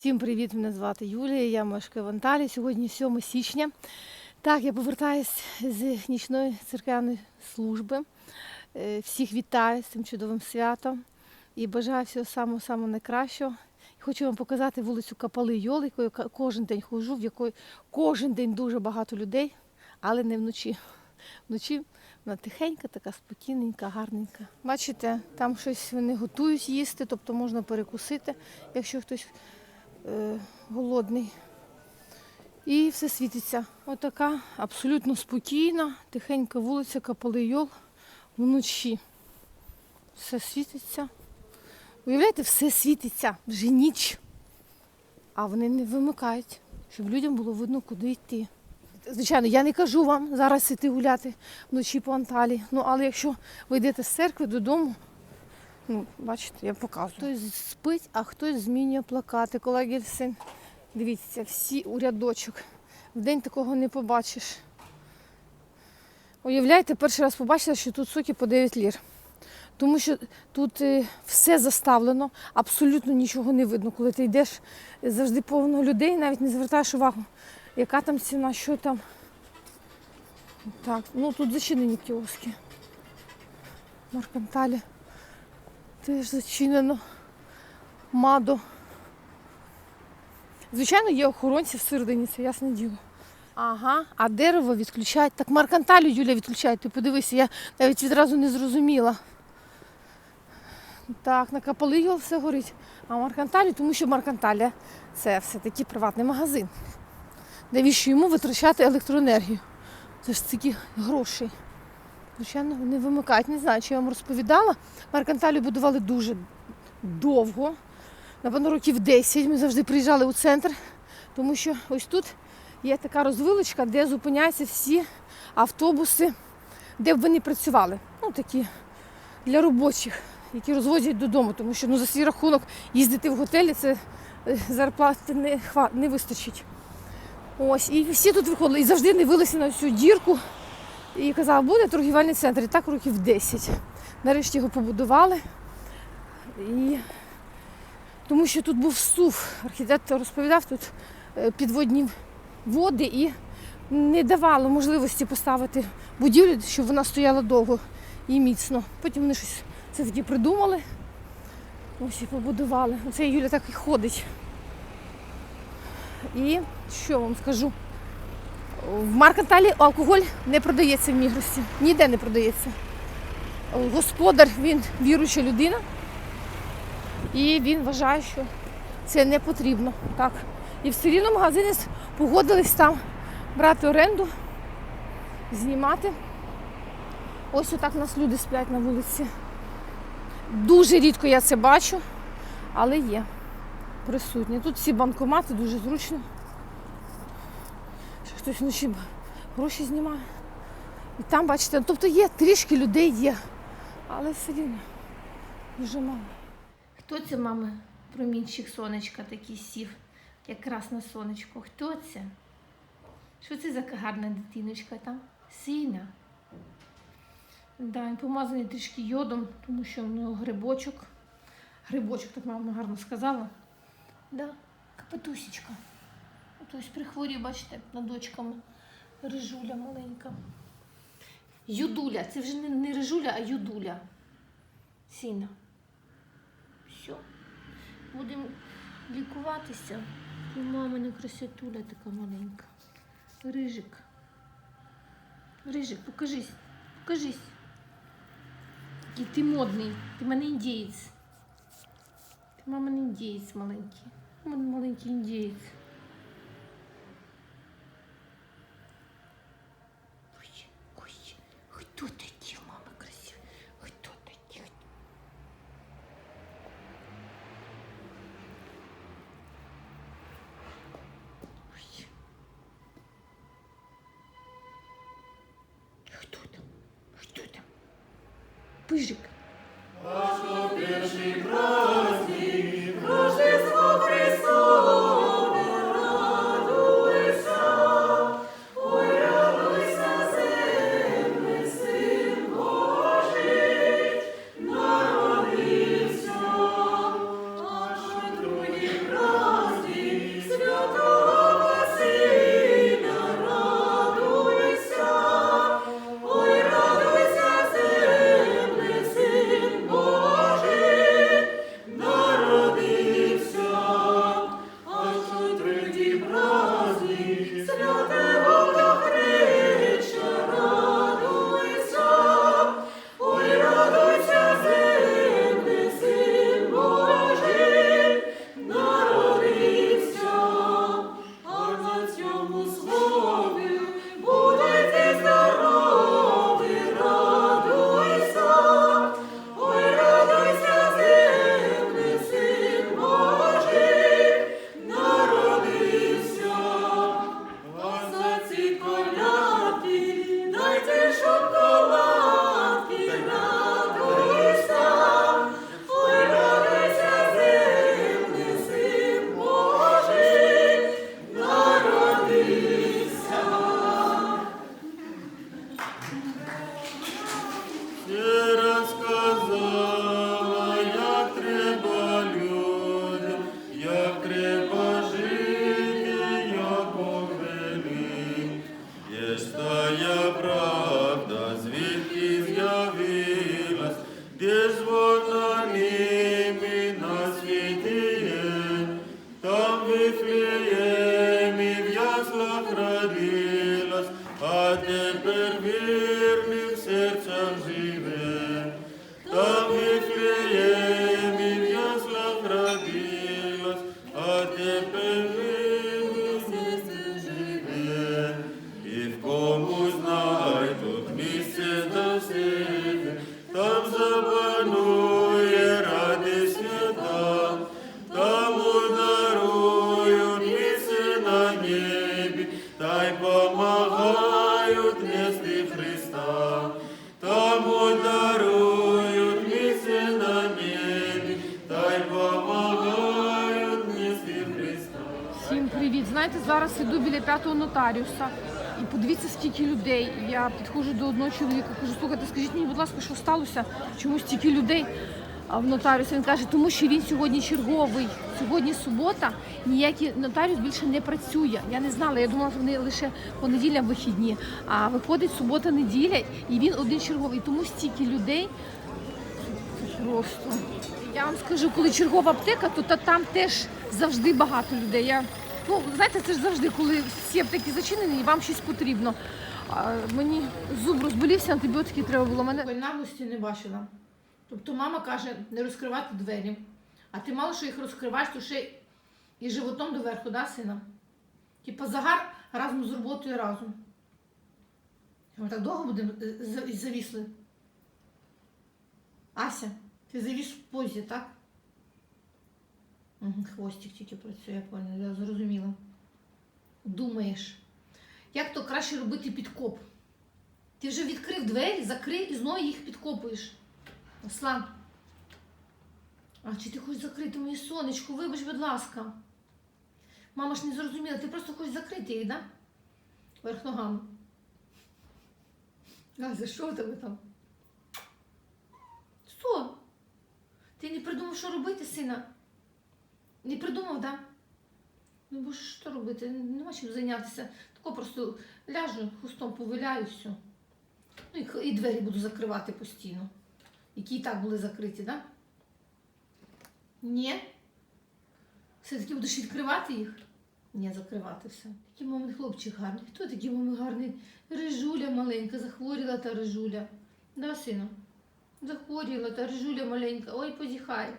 Всім привіт! Мене звати Юлія, я мешкаю в Анталії. Сьогодні 7 січня. Так, я повертаюсь з нічної церковної служби. Е, Всіх вітаю з цим чудовим святом і бажаю всього самого самого найкращого. Хочу вам показати вулицю Капали Йоли, якою кожен день ходжу, в якої кожен день дуже багато людей, але не вночі. Вночі вона тихенька, така спокійненька, гарненька. Бачите, там щось вони готують їсти, тобто можна перекусити, якщо хтось е, голодний. І все світиться. Отака абсолютно спокійна, тихенька вулиця Капалийол вночі. Все світиться. Уявляєте, все світиться, вже ніч. А вони не вимикають, щоб людям було видно, куди йти. Звичайно, я не кажу вам зараз іти гуляти вночі по Анталії. Ну, але якщо ви йдете з церкви додому, Ну, бачите, я показую. Хтось спить, а хтось змінює плакати. Колеги син. Дивіться, всі у рядочок. В день такого не побачиш. Уявляєте, перший раз побачила, що тут соки по 9 лір. Тому що тут е, все заставлено, абсолютно нічого не видно. Коли ти йдеш, е, завжди повно людей, навіть не звертаєш увагу, яка там ціна, що там. Так, ну тут зачинені кіоски. Марканталі. Теж зачинено. Мадо. Звичайно, є охоронці всередині, це ясне діло. Ага, а дерево відключають. Так марканталю Юля відключає. Ти подивися, я навіть відразу не зрозуміла. Так, на Капалиго все горить. А марканталі, тому що марканталя це все-таки приватний магазин. Навіщо йому витрачати електроенергію? Це ж такі гроші. Звичайно, не вимикають. Не знаю, чи я вам розповідала. Мерканталію будували дуже довго. Напевно, років 10. Ми завжди приїжджали у центр, тому що ось тут є така розвилочка, де зупиняються всі автобуси, де б вони працювали. Ну, такі для робочих, які розвозять додому, тому що ну, за свій рахунок їздити в готелі це е, зарплати не, не вистачить. Ось, і всі тут виходили і завжди дивилися на цю дірку. І казав, буде торгівельний центр. І так років 10. Нарешті його побудували. І... Тому що тут був сув. Архітектор розповідав, тут е, підводні води і не давало можливості поставити будівлю, щоб вона стояла довго і міцно. Потім вони щось це тоді придумали. Ось і побудували. Оце Юля так і ходить. І що вам скажу? В Марканталі алкоголь не продається в Мігросі. Ніде не продається. Господар, він віруюча людина. І він вважає, що це не потрібно. Так. І все рівно магазини погодились там брати оренду, знімати. Ось отак у нас люди сплять на вулиці. Дуже рідко я це бачу, але є присутні. Тут всі банкомати дуже зручно. Хтось вночі гроші знімає. І там, бачите, тобто є трішки людей є, але все рівно дуже мало. Хто це, мами, промінчик сонечка такий сів, як красне сонечко? Хто це? Що це за гарна дитиночка там? Сина. Да, він помазаний трішки йодом, тому що в нього грибочок. Грибочок, так мама гарно сказала. Да, капетусечка. Ось прихворів, бачите, над дочками. Рижуля маленька. Юдуля. Це вже не, не рижуля, а юдуля. Сіна. Все. Будемо лікуватися. І мамина красотуля така маленька. Рижик. Рижик, покажись. Покажись. Який ти модний. Ти мене індієць. Ти мамин індієць маленький. Мамин маленький індієць. Ой, ой, хто такі, мама красиві? Хто такі? Ой. Хто там? Хто там? Пижик. was good. П'ятого нотаріуса. І подивіться, скільки людей. Я підходжу до одного чоловіка, кажу, слухайте, скажіть мені, будь ласка, що сталося? Чому стільки людей? В нотаріуса він каже, тому що він сьогодні черговий. Сьогодні субота, ніякий нотаріус більше не працює. Я не знала, я думала, що вони лише понеділя вихідні. А виходить субота, неділя, і він один черговий. Тому стільки людей. Просто. Я вам скажу, коли чергова аптека, то та там теж завжди багато людей. Я, ну, знаєте, це ж завжди, коли всі аптеки зачинені і вам щось потрібно. А, мені зуб розболівся, антибіотики треба було. Мене наглості не бачила. Тобто мама каже, не розкривати двері. А ти мало що їх розкриваєш, то ще і животом доверху, да, сина? Типа загар разом з роботою разом. Ми так довго будемо е, завісли. Ася, ти завіс в позі, так? Угу, хвостик тільки працює, я поняла, я зрозуміла. Думаєш, як то краще робити підкоп? Ти вже відкрив двері, закрив і знову їх підкопуєш. Аслан. А чи ти хочеш закрити моє сонечко? Вибач, будь ласка. Мама ж не зрозуміла, ти просто хочеш закрити так? Да? Верх ногами. А за що в тебе там? Що? Ти не придумав, що робити, сина? Не придумав, да? Ну, бо що робити? Нема чим зайнятися. Тако просто ляжу, хустом повиляю, все. Ну і, двері буду закривати постійно. Які і так були закриті, да? Ні? Все-таки будеш відкривати їх? Ні, закривати все. Такий мамин хлопчик гарний. Хто такий мамин гарний? Рижуля маленька, захворіла та рижуля. Да, сина? Захворіла та рижуля маленька. Ой, позіхай.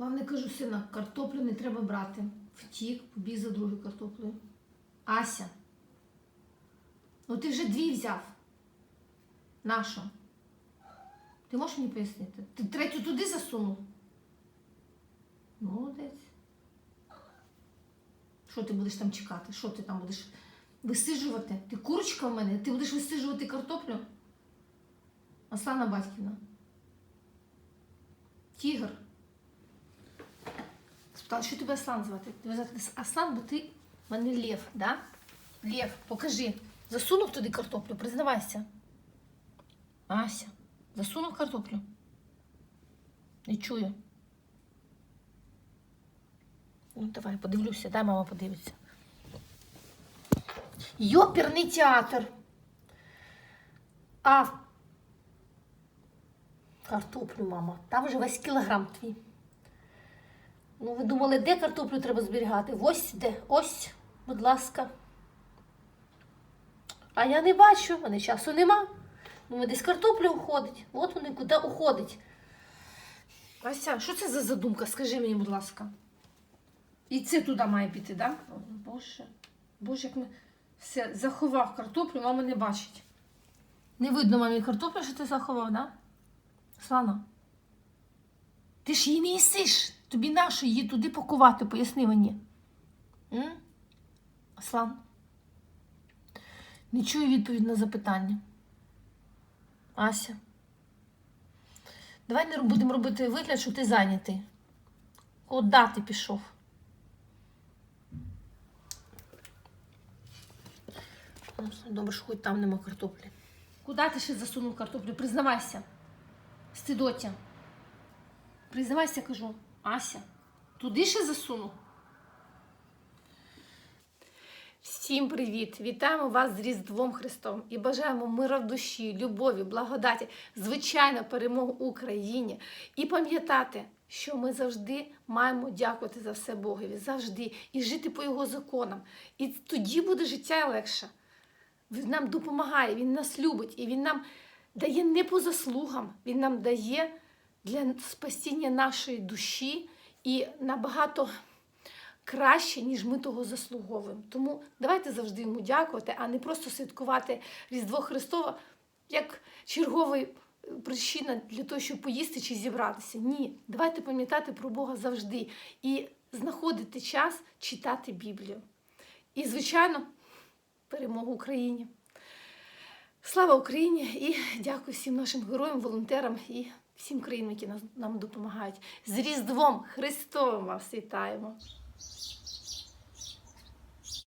Главне кажу, сина, картоплю не треба брати. Втік, побіг за другою картоплею. Ася. Ну ти вже дві взяв. Нашу. Ти можеш мені пояснити? Ти третю туди засунув? Молодець. Що ти будеш там чекати? Що ти там будеш висиджувати? Ти курочка в мене? Ти будеш висиджувати картоплю? Аслана Батьківна. Тігр. Спитала, що тебе Аслан звати? Тебе звати Аслан, бо ти в мене Лев, да? Лев, покажи. Засунув туди картоплю, признавайся. Ася, засунув картоплю. Не чую. Ну, давай, подивлюся, дай мама подивиться. Йоперний театр. А. Картоплю, мама. Там вже весь кілограм твій. Ну, ви думали, де картоплю треба зберігати? Ось де. Ось, будь ласка. А я не бачу, в мене часу нема. Ну, десь картопля уходить. От вони куди уходить. Ася, що це за задумка? Скажи мені, будь ласка. І це туди має піти, так? Да? Боже, Боже, як ми все заховав картоплю, мама не бачить. Не видно мамі картоплю, що ти заховав, так? Да? Слана. Ти ж її не їсиш. Тобі нащо її туди пакувати, поясни мені. М? Аслан. Не чую відповідь на запитання. Ася. Давай не будемо робити вигляд, що ти зайнятий. От ти пішов. Ну, Добре, що хоч там нема картоплі. Куди ти ще засунув картоплю? Признавайся. Стидотя. Признавайся, кажу. Ася. Туди ще засунув? Всім привіт! Вітаємо вас з Різдвом Христом і бажаємо мира в душі, любові, благодаті, звичайно, перемогу Україні. І пам'ятати, що ми завжди маємо дякувати за все Богові, завжди, і жити по Його законам. І тоді буде життя легше. Він нам допомагає, Він нас любить, і Він нам дає не по заслугам, Він нам дає для спасіння нашої душі і набагато краще, ніж ми того заслуговуємо. Тому давайте завжди йому дякувати, а не просто святкувати Різдво Христове як черговий е, причина для того, щоб поїсти чи зібратися. Ні, давайте пам'ятати про Бога завжди і знаходити час читати Біблію. І, звичайно, перемогу Україні. Слава Україні і дякую всім нашим героям, волонтерам і всім країнам, які нам допомагають. З Різдвом Христовим вас вітаємо!